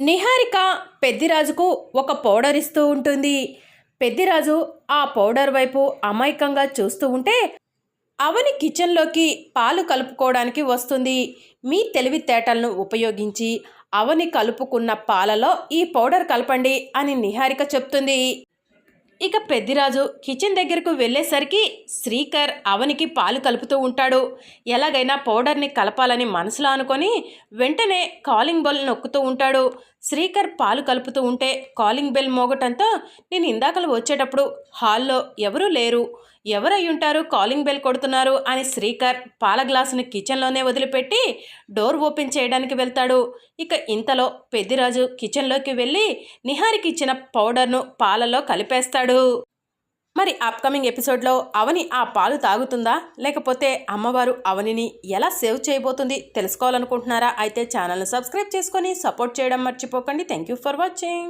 నిహారిక పెద్దిరాజుకు ఒక పౌడర్ ఇస్తూ ఉంటుంది. పెద్దిరాజు ఆ పౌడర్ వైపు అమాయకంగా చూస్తూ ఉంటే అవని కిచెన్లోకి పాలు కలుపుకోవడానికి వస్తుంది. మీ తెలివితేటలను ఉపయోగించి అవని కలుపుకున్న పాలలో ఈ పౌడర్ కలపండి అని నిహారిక చెప్తుంది. ఇక పెద్దిరాజు కిచెన్ దగ్గరకు వెళ్ళేసరికి శ్రీకర్ అవనికి పాలు కలుపుతూ ఉంటాడు. ఎలాగైనా పౌడర్ని కలపాలని మనసులో అనుకొని వెంటనే కాలింగ్ బెల్ నొక్కుతూ ఉంటాడు. శ్రీకర్ పాలు కలుపుతూ ఉంటే కాలింగ్ బెల్ మోగటంతో నేను ఇందాకలు వచ్చేటప్పుడు హాల్లో ఎవరూ లేరు. ఎవరై ఉంటారు కాలింగ్ బెల్ కొడుతున్నారు అని శ్రీకర్ పాల గ్లాసుని కిచెన్లోనే వదిలిపెట్టి డోర్ ఓపెన్ చేయడానికి వెళ్తాడు. ఇక ఇంతలో పెద్దిరాజు కిచెన్లోకి వెళ్ళి నిహారికి ఇచ్చిన పౌడర్ను పాలలో కలిపేస్తాడు. మరి అప్కమింగ్ ఎపిసోడ్లో అవని ఆ పాలు తాగుతుందా? లేకపోతే అమ్మవారు అవనిని ఎలా సేవ్ చేయబోతుంది తెలుసుకోవాలనుకుంటున్నారా? అయితే ఛానల్ను సబ్స్క్రైబ్ చేసుకొని సపోర్ట్ చేయడం మర్చిపోకండి. Thank you for watching